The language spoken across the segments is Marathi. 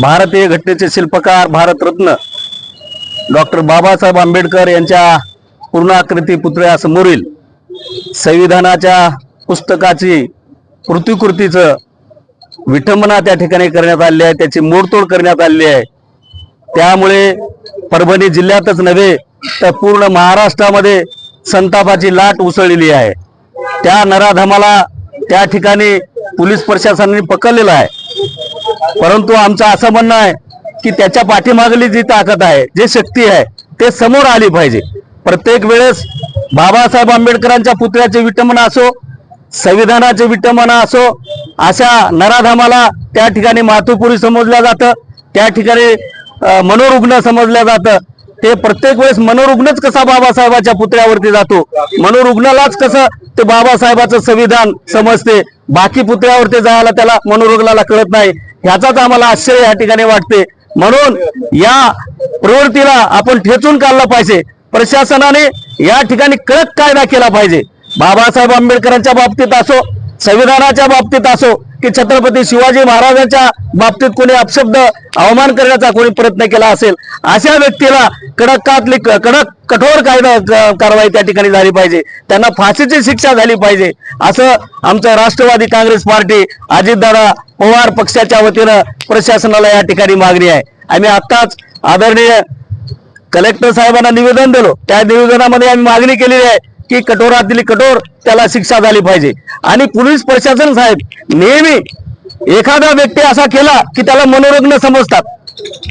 भारतीय घटनेचे शिल्पकार भारतरत्न डॉक्टर बाबासाहेब आंबेडकर यांच्या पूर्णाकृती पुतळ्यासमोरील संविधानाच्या पुस्तकाची प्रतिकृतीचं विठंबना त्या ठिकाणी करण्यात आली आहे त्याची मोडतोड करण्यात आली आहे. त्यामुळे परभणी जिल्ह्यातच नव्हे तर पूर्ण महाराष्ट्रामध्ये संतापाची लाट उसळलेली आहे. त्या नराधमाला त्या ठिकाणी पोलीस प्रशासनाने पकडलेलं आहे. परंतु आमचं असं म्हणणं आहे की त्याच्या पाठीमागली जी ताकद आहे जी शक्ती आहे ते समोर आली पाहिजे. प्रत्येक वेळेस बाबासाहेब आंबेडकरांच्या पुतळ्याचे विटंबना असो संविधानाचे विटंबना असो अशा नराधामाला त्या ठिकाणी मातुपुरी समजलं जातं त्या ठिकाणी मनोरुग्ण समजलं जातं. ते प्रत्येक वेळेस मनोरुग्णच कसा बाबासाहेबाच्या पुतळ्यावरती जातो? मनोरुग्णालाच कसं ते बाबासाहेबाचं संविधान समजते? बाकी पुतळ्यावरती जायला त्याला मनोरुग्णाला कळत नाही. ह्याचाच आम्हाला आश्चर्य या ठिकाणी वाटते. म्हणून या प्रवृत्तीला आपण ठेचून काढलं पाहिजे. प्रशासनाने या ठिकाणी कडक कायदा केला पाहिजे. बाबासाहेब आंबेडकरांच्या बाबतीत असो संविधानाच्या बाबतीत असो की छत्रपती शिवाजी महाराजांच्या बाबतीत कोणी अपशब्द अवमान करण्याचा कोणी प्रयत्न केला असेल अशा व्यक्तीला कडकातली कडक कठोर कायदा कारवाई त्या ठिकाणी झाली पाहिजे. त्यांना फाशीची शिक्षा झाली पाहिजे. असं आमचं राष्ट्रवादी काँग्रेस पार्टी अजितदादा पवार पक्षाच्या वतीनं प्रशासनाला या ठिकाणी मागणी आहे. आम्ही आत्ताच आदरणीय कलेक्टर साहेबांना निवेदन दिलो. त्या निवेदनामध्ये आम्ही मागणी केलेली आहे की कठोरातली कठोर त्याला शिक्षा झाली पाहिजे. आणि पोलीस प्रशासन साहेब नेहमी एखादा व्यक्ती असा केला की त्याला मनोरुग्ण समजतात.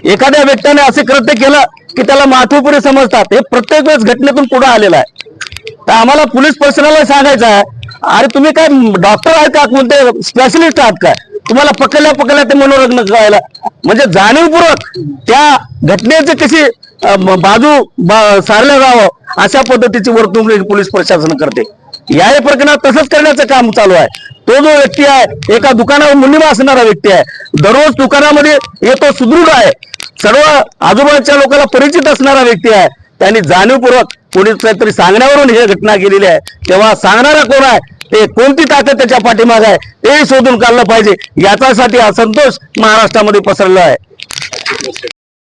एखाद्या व्यक्तीने असे कृत्य केलं की त्याला माथुपुरी समजतात. हे प्रत्येक वेळेस घटनेतून पुढे आलेलं आहे. तर आम्हाला पोलीस प्रशासनाला सांगायचं आहे अरे तुम्ही काय डॉक्टर आहात का? कोणते स्पेशलिस्ट आहात काय तुम्हाला पकडल्या पकडल्या ते मनोरंजन करायला. म्हणजे जाणीवपूर्वक त्या घटनेचे कशी बाजू बा- सारलं जावं. अशा पद्धतीची वर्तणूक पोलीस प्रशासन करते. या प्रकरणात तसंच करण्याचं काम चालू आहे. तो जो व्यक्ती आहे एका दुकानावर मुलीमा असणारा व्यक्ती आहे. दररोज दुकानामध्ये येतो सुदृढ आहे. सर्व आजूबाजूच्या लोकांना परिचित असणारा व्यक्ती आहे. त्यांनी जाणीवपूर्वक पोलीस काहीतरी सांगण्यावरून ही घटना केलेली आहे. तेव्हा सांगणारा कोण आहे ते कोणती ताकद त्याच्या पाठीमाग आहे ते शोधून काढलं पाहिजे. याच्यासाठी असंतोष महाराष्ट्रामध्ये पसरला आहे.